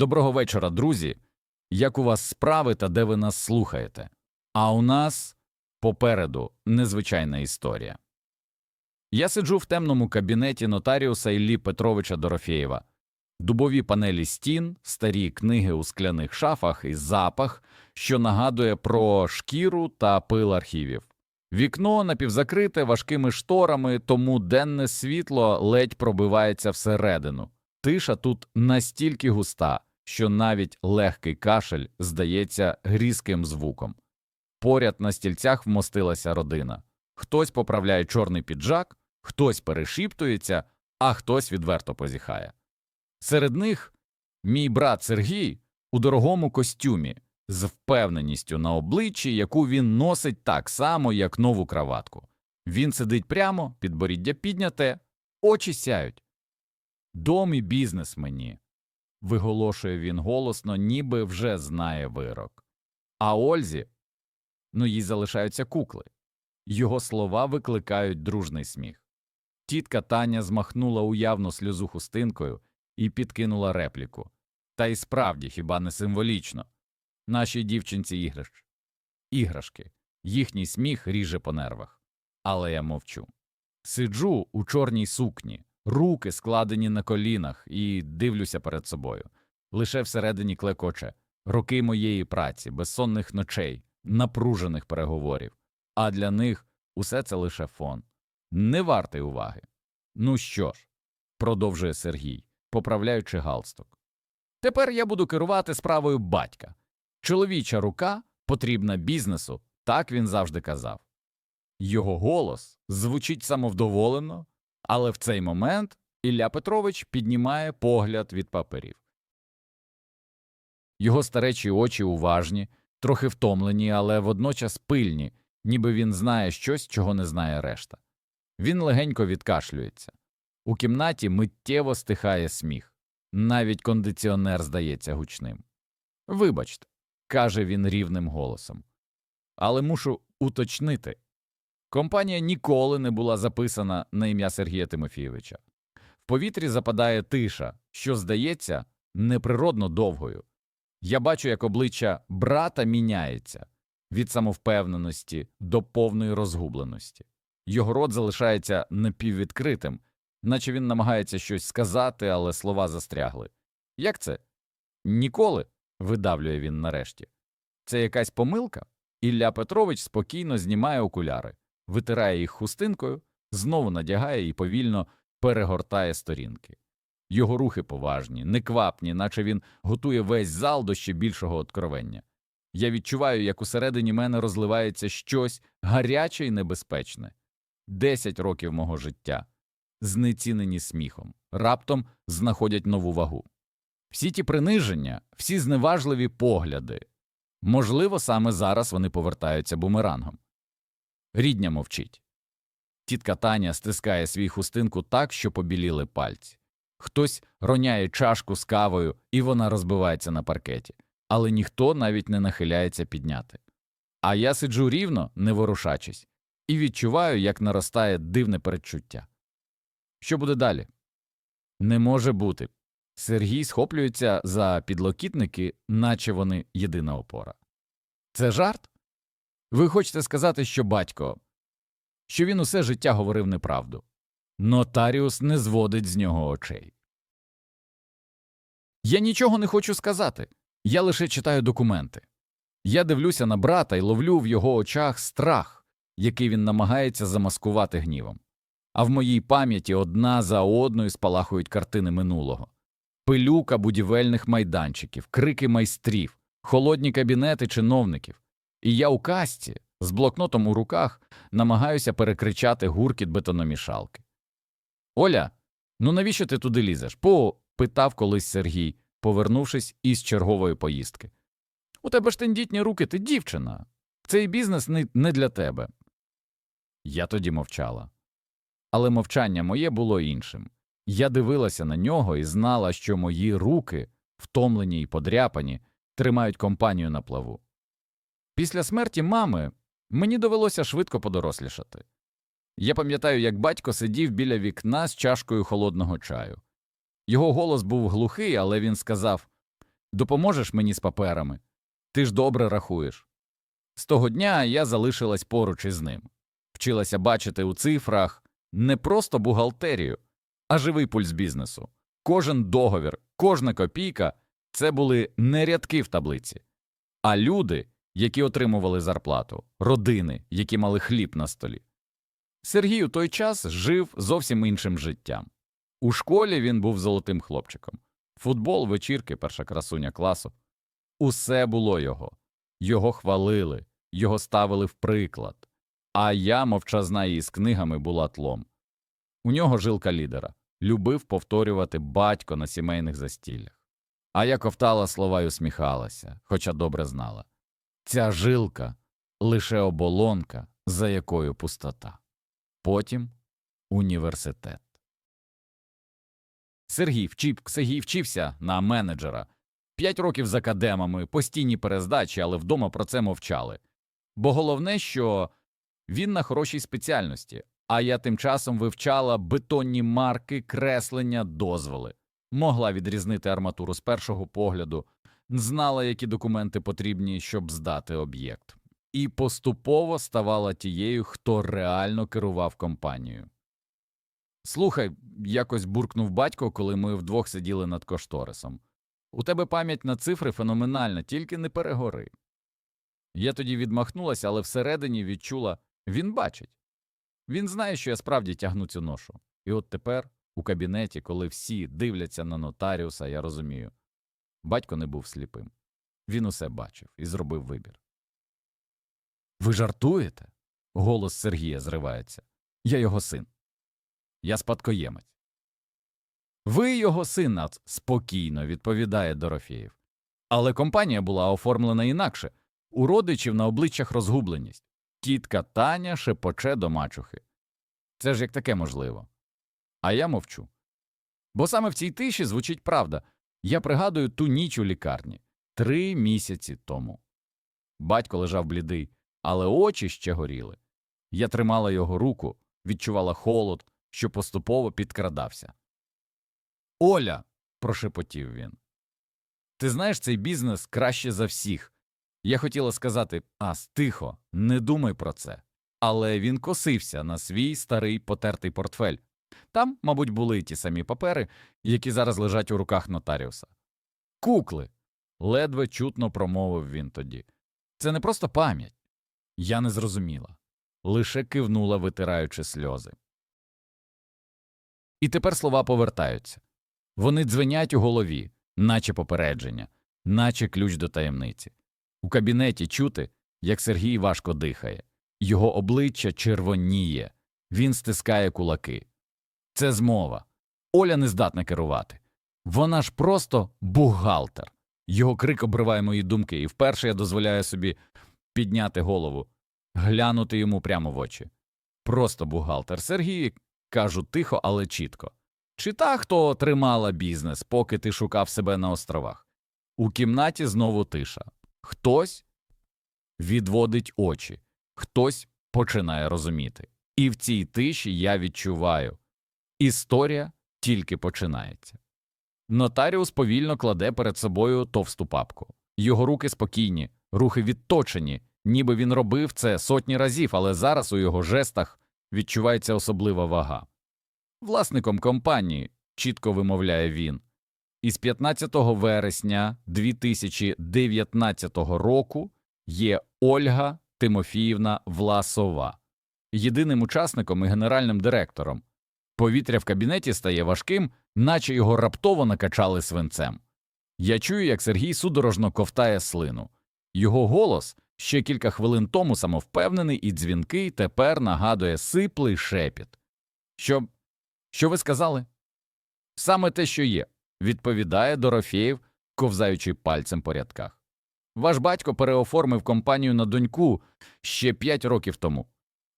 Доброго вечора, друзі. Як у вас справи та де ви нас слухаєте? А у нас попереду незвичайна історія. Я сиджу в темному кабінеті нотаріуса Іллі Петровича Дорофєєва. Дубові панелі стін, старі книги у скляних шафах і запах, що нагадує про шкіру та пил архівів. Вікно напівзакрите важкими шторами, тому денне світло ледь пробивається всередину. Тиша тут настільки густа, що навіть легкий кашель здається грізким звуком. Поряд на стільцях вмостилася родина. Хтось поправляє чорний піджак, хтось перешіптується, а хтось відверто позіхає. Серед них мій брат Сергій у дорогому костюмі з впевненістю на обличчі, яку він носить так само, як нову краватку. Він сидить прямо, підборіддя підняте, очі сяють. Дом і бізнес мені, виголошує він голосно, ніби вже знає вирок. А Ользі, ну їй залишаються кукли. Його слова викликають дружний сміх. Тітка Таня змахнула уявну сльозу хустинкою і підкинула репліку. Та й справді хіба не символічно. Нашій дівчинці іграш. Іграшки. Їхній сміх ріже по нервах. Але я мовчу. Сиджу у чорній сукні, руки складені на колінах, і дивлюся перед собою. Лише всередині клекоче роки моєї праці, безсонних ночей, напружених переговорів. А для них усе це лише фон. Не вартий уваги. Ну що ж, продовжує Сергій, поправляючи галстук. Тепер я буду керувати справою батька. Чоловіча рука потрібна бізнесу, так він завжди казав. Його голос звучить самовдоволено, але в цей момент Ілля Петрович піднімає погляд від паперів. Його старечі очі уважні, трохи втомлені, але водночас пильні, ніби він знає щось, чого не знає решта. Він легенько відкашлюється. У кімнаті миттєво стихає сміх. Навіть кондиціонер здається гучним. Вибачте, каже він рівним голосом. Але мушу уточнити. Компанія ніколи не була записана на ім'я Сергія Тимофійовича. В повітрі западає тиша, що здається неприродно довгою. Я бачу, як обличчя брата міняється від самовпевненості до повної розгубленості. Його рот залишається напіввідкритим, наче він намагається щось сказати, але слова застрягли. Як це? Ніколи. видавлює він нарешті. Це якась помилка? Ілля Петрович спокійно знімає окуляри, витирає їх хустинкою, знову надягає і повільно перегортає сторінки. Його рухи поважні, неквапні, наче він готує весь зал до ще більшого откровення. Я відчуваю, як усередині мене розливається щось гаряче і небезпечне. Десять років мого життя, знецінені сміхом, раптом знаходять нову вагу. Всі ті приниження, всі зневажливі погляди. Можливо, саме зараз вони повертаються бумерангом. Рідня мовчить. Тітка Таня стискає свій хустинку так, що побіліли пальці. Хтось роняє чашку з кавою, і вона розбивається на паркеті, але ніхто навіть не нахиляється підняти. А я сиджу рівно, не ворушачись, і відчуваю, як наростає дивне передчуття. Що буде далі? Не може бути. Сергій схоплюється за підлокітники, наче вони єдина опора. Це жарт? Ви хочете сказати, що батько, що він усе життя говорив неправду. Нотаріус не зводить з нього очей. Я нічого не хочу сказати. Я лише читаю документи. Я дивлюся на брата і ловлю в його очах страх, який він намагається замаскувати гнівом. А в моїй пам'яті одна за одною спалахують картини минулого пилюка будівельних майданчиків, крики майстрів, холодні кабінети чиновників. І я у касті з блокнотом у руках намагаюся перекричати гуркіт бетономішалки. Оля, ну навіщо ти туди лізеш? По. питав колись Сергій, повернувшись із чергової поїздки. У тебе ж тендітні руки, ти дівчина. Цей бізнес не, для тебе. Я тоді мовчала. Але мовчання моє було іншим. Я дивилася на нього і знала, що мої руки, втомлені й подряпані, тримають компанію на плаву. Після смерті мами мені довелося швидко подорослішати. Я пам'ятаю, як батько сидів біля вікна з чашкою холодного чаю. Його голос був глухий, але він сказав допоможеш мені з паперами? Ти ж добре рахуєш. З того дня я залишилась поруч із ним, вчилася бачити у цифрах не просто бухгалтерію, а живий пульс бізнесу. Кожен договір, кожна копійка це були не рядки в таблиці, а люди, які отримували зарплату, родини, які мали хліб на столі. Сергій у той час жив зовсім іншим життям. У школі він був золотим хлопчиком. Футбол, вечірки, перша красуня класу. Усе було його. Його хвалили, його ставили в приклад. А я, мовчазна із книгами, була тлом. У нього жилка лідера. Любив повторювати батько на сімейних застіллях. А я ковтала слова й усміхалася, хоча добре знала. Ця жилка лише оболонка, за якою пустота. Потім університет. Сергій вчив, Сергій вчився на менеджера. П'ять років з академами, постійні перездачі, але вдома про це мовчали. Бо головне, що він на хорошій спеціальності, а я тим часом вивчала бетонні марки, креслення, дозволи. Могла відрізнити арматуру з першого погляду, знала, які документи потрібні, щоб здати об'єкт, і поступово ставала тією, хто реально керував компанією. Слухай, якось буркнув батько, коли ми вдвох сиділи над кошторисом. У тебе пам'ять на цифри феноменальна, тільки не перегори. Я тоді відмахнулася, але всередині відчула він бачить. Він знає, що я справді тягну цю ношу. І от тепер, у кабінеті, коли всі дивляться на нотаріуса, я розумію батько не був сліпим. Він усе бачив і зробив вибір. Ви жартуєте? Голос Сергія зривається. Я його син. Я спадкоємець. Ви його син, Нац, спокійно відповідає Дорофєєв. Але компанія була оформлена інакше. У родичів на обличчях розгубленість. Тітка Таня шепоче до мачухи. Це ж як таке можливо. А я мовчу. Бо саме в цій тиші звучить правда. Я пригадую ту ніч у лікарні три місяці тому. Батько лежав блідий, але очі ще горіли. Я тримала його руку, відчувала холод, що поступово підкрадався. Оля. прошепотів він. Ти знаєш цей бізнес краще за всіх. Я хотіла сказати Ас, тихо, не думай про це. Але він косився на свій старий потертий портфель. Там, мабуть, були ті самі папери, які зараз лежать у руках нотаріуса. Кукли. ледве чутно промовив він тоді. Це не просто пам'ять. Я не зрозуміла. Лише кивнула, витираючи сльози. І тепер слова повертаються. Вони дзвенять у голові, наче попередження, наче ключ до таємниці. У кабінеті чути, як Сергій важко дихає, його обличчя червоніє, він стискає кулаки. Це змова. Оля не здатна керувати. Вона ж просто бухгалтер. Його крик обриває мої думки, і вперше я дозволяю собі підняти голову, глянути йому прямо в очі. Просто бухгалтер. Сергій, кажу тихо, але чітко. Чи та, хто тримала бізнес, поки ти шукав себе на островах? У кімнаті знову тиша. Хтось відводить очі, хтось починає розуміти. І в цій тиші я відчуваю історія тільки починається. Нотаріус повільно кладе перед собою товсту папку. Його руки спокійні, рухи відточені, ніби він робив це сотні разів, але зараз у його жестах відчувається особлива вага. Власником компанії, чітко вимовляє він, із 15 вересня 2019 року є Ольга Тимофіївна Власова, єдиним учасником і генеральним директором. Повітря в кабінеті стає важким, наче його раптово накачали свинцем. Я чую, як Сергій судорожно ковтає слину. Його голос ще кілька хвилин тому самовпевнений і дзвінкий тепер нагадує сиплий шепіт. Що, що ви сказали? Саме те, що є, відповідає Дорофєєв, ковзаючи пальцем по рядках. Ваш батько переоформив компанію на доньку ще п'ять років тому.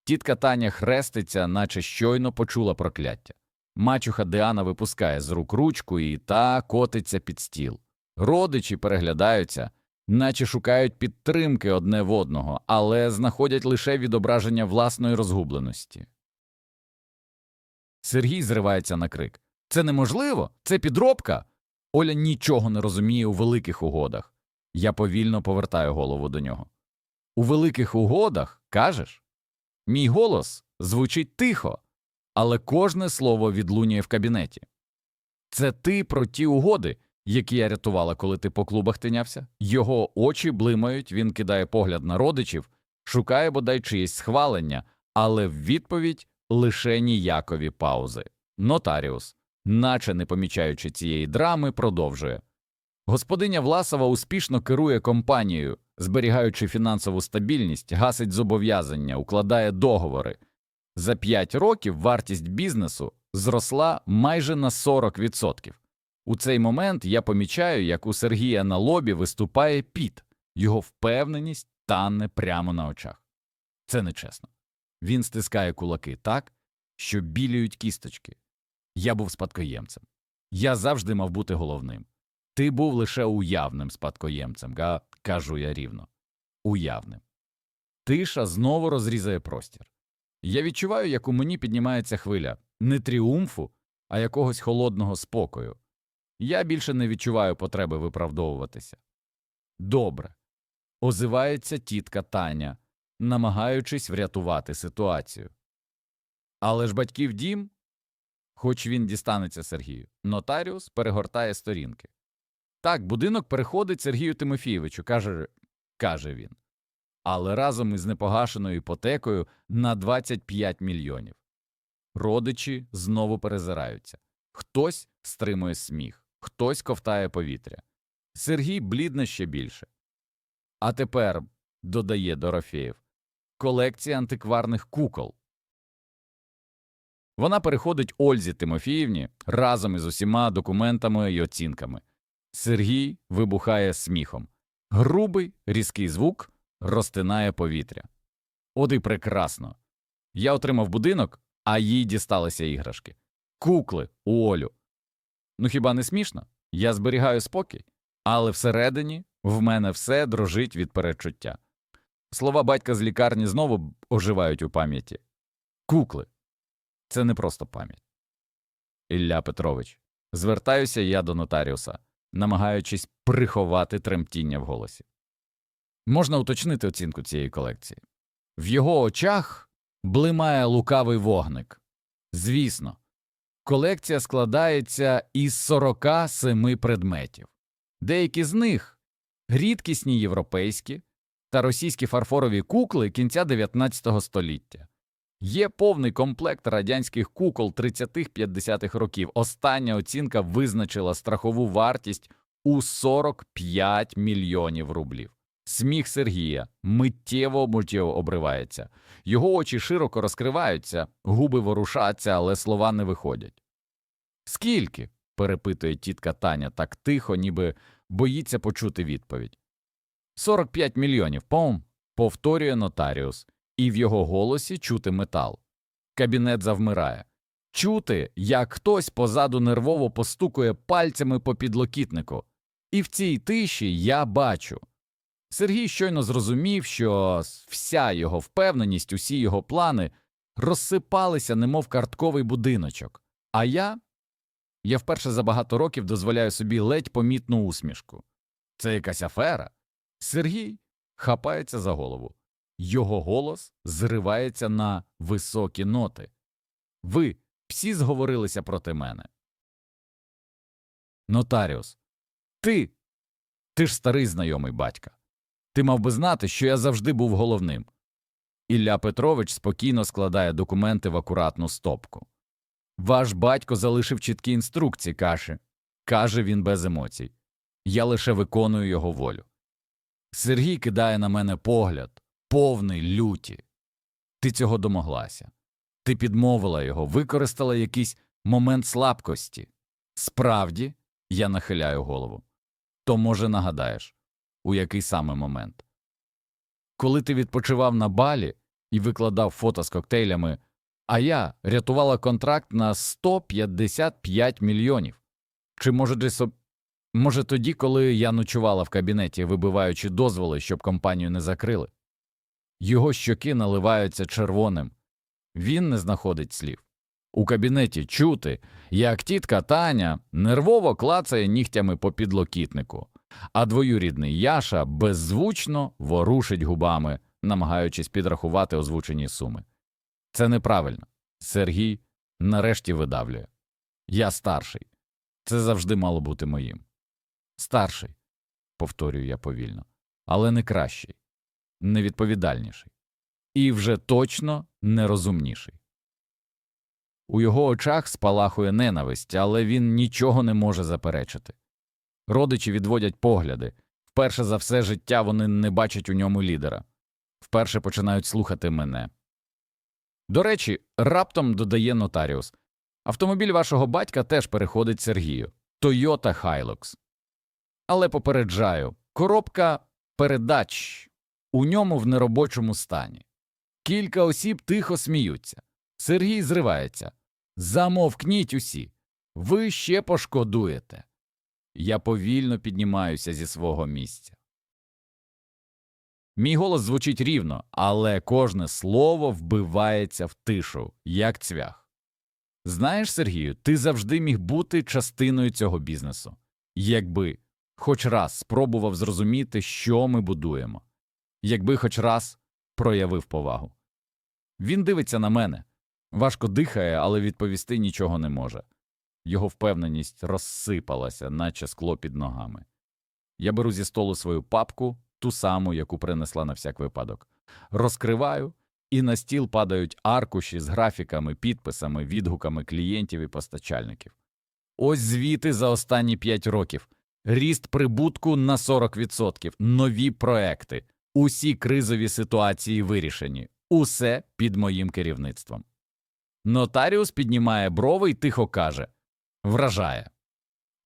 Тітка Таня хреститься, наче щойно почула прокляття. Мачуха Діана випускає з рук ручку і та котиться під стіл. Родичі переглядаються, наче шукають підтримки одне в одного, але знаходять лише відображення власної розгубленості. Сергій зривається на крик. Це неможливо, це підробка. Оля нічого не розуміє у великих угодах. Я повільно повертаю голову до нього. У великих угодах, кажеш? Мій голос звучить тихо, але кожне слово відлунює в кабінеті. Це ти про ті угоди, які я рятувала, коли ти по клубах тинявся? Його очі блимають, він кидає погляд на родичів, шукає бодай чиєсь схвалення, але в відповідь лише ніякові паузи. Нотаріус, наче не помічаючи цієї драми, продовжує. Господиня Власова успішно керує компанією, зберігаючи фінансову стабільність, гасить зобов'язання, укладає договори. За 5 років вартість бізнесу зросла майже на 40%. У цей момент я помічаю, як у Сергія на лобі виступає піт, його впевненість тане прямо на очах. Це нечесно. Він стискає кулаки так, що білюють кісточки. Я був спадкоємцем. Я завжди мав бути головним. Ти був лише уявним спадкоємцем, га, кажу я рівно. Уявним. Тиша знову розрізає простір. Я відчуваю, як у мені піднімається хвиля не тріумфу, а якогось холодного спокою. Я більше не відчуваю потреби виправдовуватися. Добре. Озивається тітка Таня, намагаючись врятувати ситуацію. Але ж батьків дім, хоч він дістанеться Сергію, нотаріус перегортає сторінки. Так, будинок переходить Сергію Тимофійовичу, каже, каже він. Але разом із непогашеною іпотекою на 25 мільйонів. Родичі знову перезираються. Хтось стримує сміх, хтось ковтає повітря. Сергій блідне ще більше. А тепер, додає Дорофєєв, колекція антикварних кукол. Вона переходить Ользі Тимофіївні разом із усіма документами й оцінками. Сергій вибухає сміхом. Грубий, різкий звук розтинає повітря. От і прекрасно. Я отримав будинок, а їй дісталися іграшки. Кукли у Олю. Ну хіба не смішно? Я зберігаю спокій, але всередині в мене все дрожить від перечуття. Слова батька з лікарні знову оживають у пам'яті. Кукли. Це не просто пам'ять. Ілля Петрович. Звертаюся я до нотаріуса, намагаючись приховати тремтіння в голосі. Можна уточнити оцінку цієї колекції. В його очах блимає лукавий вогник. Звісно, колекція складається із 47 предметів. Деякі з них рідкісні європейські та російські фарфорові кукли кінця 19 століття. Є повний комплект радянських кукол 30-50-х років. Остання оцінка визначила страхову вартість у 45 мільйонів рублів. Сміх Сергія миттєво миттєво обривається. Його очі широко розкриваються, губи ворушаться, але слова не виходять. Скільки? перепитує тітка Таня так тихо, ніби боїться почути відповідь. 45 мільйонів, пом, повторює нотаріус, і в його голосі чути метал. Кабінет завмирає. Чути, як хтось позаду нервово постукує пальцями по підлокітнику. І в цій тиші я бачу. Сергій щойно зрозумів, що вся його впевненість, усі його плани розсипалися, немов картковий будиночок. А я? Я вперше за багато років дозволяю собі ледь помітну усмішку. Це якась афера. Сергій хапається за голову. Його голос зривається на високі ноти. Ви всі зговорилися проти мене. Нотаріус. Ти. Ти ж старий знайомий батька. Ти мав би знати, що я завжди був головним. Ілля Петрович спокійно складає документи в акуратну стопку. Ваш батько залишив чіткі інструкції, каже, каже він без емоцій. Я лише виконую його волю. Сергій кидає на мене погляд, повний люті. Ти цього домоглася. Ти підмовила його, використала якийсь момент слабкості. Справді, я нахиляю голову. То, може, нагадаєш, у який саме момент. Коли ти відпочивав на балі і викладав фото з коктейлями, а я рятувала контракт на 155 мільйонів. Чи може десь може тоді, коли я ночувала в кабінеті, вибиваючи дозволи, щоб компанію не закрили? Його щоки наливаються червоним. Він не знаходить слів. У кабінеті чути, як тітка Таня нервово клацає нігтями по підлокітнику, а двоюрідний Яша беззвучно ворушить губами, намагаючись підрахувати озвучені суми. Це неправильно. Сергій нарешті видавлює. Я старший. Це завжди мало бути моїм. Старший, повторюю я повільно, але не кращий, невідповідальніший і вже точно нерозумніший. У його очах спалахує ненависть, але він нічого не може заперечити. Родичі відводять погляди. Вперше за все життя вони не бачать у ньому лідера. Вперше починають слухати мене. До речі, раптом додає нотаріус. Автомобіль вашого батька теж переходить Сергію Toyota Hilux. Але попереджаю, коробка передач у ньому в неробочому стані. Кілька осіб тихо сміються. Сергій зривається. Замовкніть усі. Ви ще пошкодуєте. Я повільно піднімаюся зі свого місця. Мій голос звучить рівно, але кожне слово вбивається в тишу, як цвях. Знаєш, Сергію, ти завжди міг бути частиною цього бізнесу, якби хоч раз спробував зрозуміти, що ми будуємо, якби хоч раз проявив повагу. Він дивиться на мене, важко дихає, але відповісти нічого не може. Його впевненість розсипалася, наче скло під ногами. Я беру зі столу свою папку, ту саму, яку принесла на всяк випадок, розкриваю, і на стіл падають аркуші з графіками, підписами, відгуками клієнтів і постачальників. Ось звіти за останні 5 років. Ріст прибутку на 40%, нові проекти, усі кризові ситуації вирішені, усе під моїм керівництвом. Нотаріус піднімає брови і тихо каже Вражає.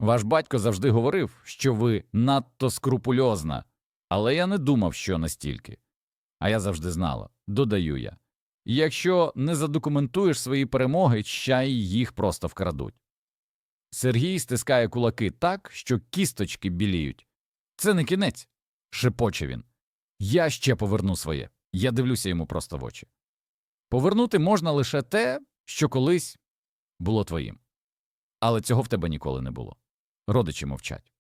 Ваш батько завжди говорив, що ви надто скрупульозна, але я не думав, що настільки. А я завжди знала, додаю я. Якщо не задокументуєш свої перемоги, ще й їх просто вкрадуть. Сергій стискає кулаки так, що кісточки біліють. Це не кінець, шепоче він. Я ще поверну своє. Я дивлюся йому просто в очі. Повернути можна лише те, що колись було твоїм. Але цього в тебе ніколи не було. Родичі мовчать.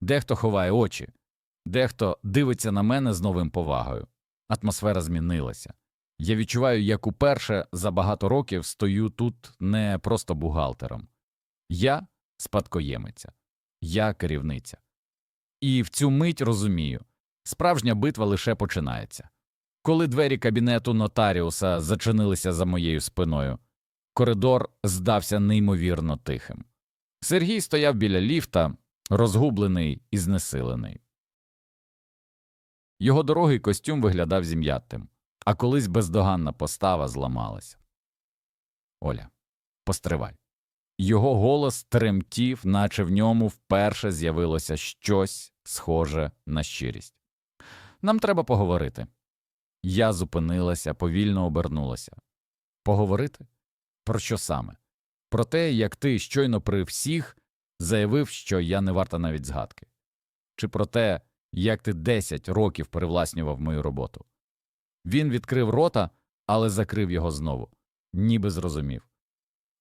Дехто ховає очі, дехто дивиться на мене з новим повагою. Атмосфера змінилася. Я відчуваю, як уперше за багато років стою тут не просто бухгалтером. Я спадкоємиця, я керівниця. І в цю мить розумію справжня битва лише починається. Коли двері кабінету нотаріуса зачинилися за моєю спиною, коридор здався неймовірно тихим. Сергій стояв біля ліфта, розгублений і знесилений. Його дорогий костюм виглядав зім'ятим, а колись бездоганна постава зламалася. Оля, постривай. Його голос тремтів, наче в ньому вперше з'явилося щось схоже на щирість. Нам треба поговорити. Я зупинилася, повільно обернулася. Поговорити? Про що саме? Про те, як ти щойно при всіх заявив, що я не варта навіть згадки, чи про те, як ти десять років перевласнював мою роботу. Він відкрив рота, але закрив його знову, ніби зрозумів.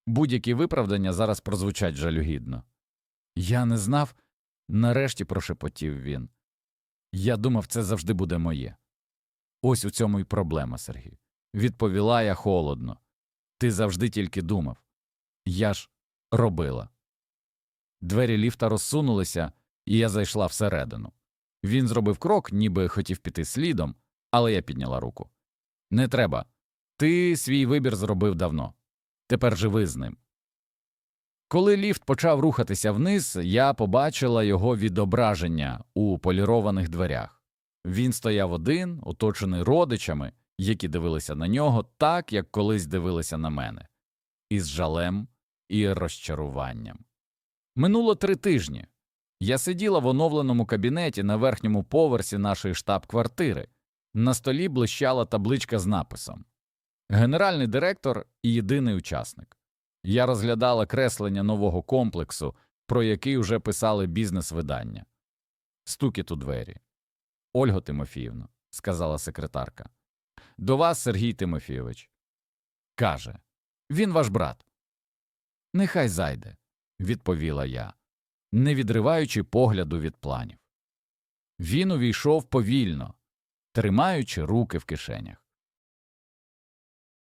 Будь-які виправдання зараз прозвучать жалюгідно. Я не знав, нарешті прошепотів він. Я думав, це завжди буде моє. Ось у цьому й проблема, Сергій. Відповіла я холодно. Ти завжди тільки думав. Я ж робила. Двері ліфта розсунулися, і я зайшла всередину. Він зробив крок, ніби хотів піти слідом, але я підняла руку. Не треба. Ти свій вибір зробив давно. Тепер живи з ним. Коли ліфт почав рухатися вниз, я побачила його відображення у полірованих дверях. Він стояв один, оточений родичами, які дивилися на нього так, як колись дивилися на мене, із жалем і розчаруванням. Минуло три тижні. Я сиділа в оновленому кабінеті на верхньому поверсі нашої штаб-квартири. На столі блищала табличка з написом Генеральний директор і єдиний учасник. Я розглядала креслення нового комплексу, про який уже писали бізнес-видання. Стукіт у двері. Ольго Тимофіївно, сказала секретарка. До вас, Сергій Тимофійович. Каже Він ваш брат. Нехай зайде, відповіла я, не відриваючи погляду від планів. Він увійшов повільно, тримаючи руки в кишенях.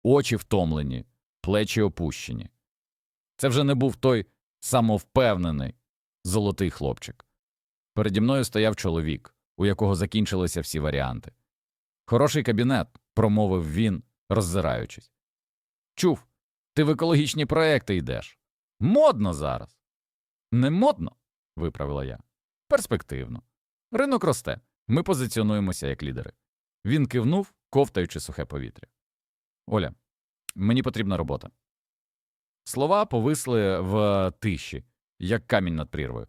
Очі втомлені, плечі опущені. Це вже не був той самовпевнений золотий хлопчик. Переді мною стояв чоловік, у якого закінчилися всі варіанти. Хороший кабінет, промовив він, роззираючись. Чув, ти в екологічні проекти йдеш. Модно зараз. Не модно, виправила я. Перспективно. Ринок росте. Ми позиціонуємося як лідери. Він кивнув, ковтаючи сухе повітря. Оля, мені потрібна робота. Слова повисли в тиші, як камінь над прірвою.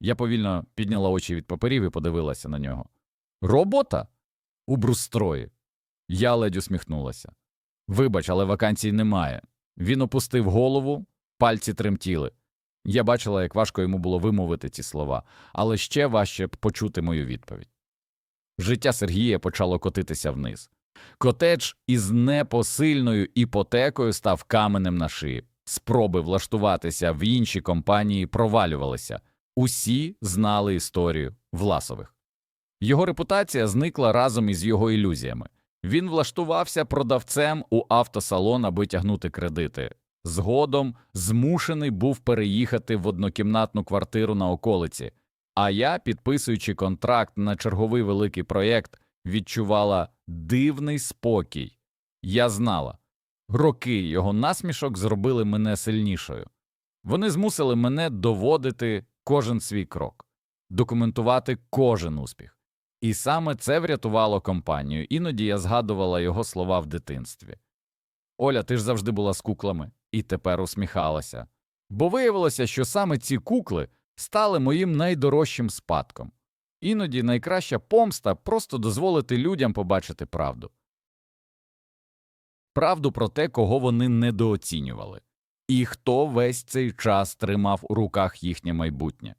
Я повільно підняла очі від паперів і подивилася на нього. Робота? У брустрої. Я ледь усміхнулася. Вибач, але вакансій немає. Він опустив голову, пальці тремтіли. Я бачила, як важко йому було вимовити ці слова, але ще важче почути мою відповідь. Життя Сергія почало котитися вниз. Котедж із непосильною іпотекою став каменем на шиї. Спроби влаштуватися в інші компанії провалювалися. Усі знали історію Власових. Його репутація зникла разом із його ілюзіями. Він влаштувався продавцем у автосалон, аби тягнути кредити. Згодом змушений був переїхати в однокімнатну квартиру на околиці. А я, підписуючи контракт на черговий великий проєкт, відчувала дивний спокій. Я знала, роки його насмішок зробили мене сильнішою. Вони змусили мене доводити кожен свій крок, документувати кожен успіх. І саме це врятувало компанію. Іноді я згадувала його слова в дитинстві. Оля, ти ж завжди була з куклами, і тепер усміхалася. Бо виявилося, що саме ці кукли стали моїм найдорожчим спадком. Іноді найкраща помста просто дозволити людям побачити правду. Правду про те, кого вони недооцінювали, і хто весь цей час тримав у руках їхнє майбутнє.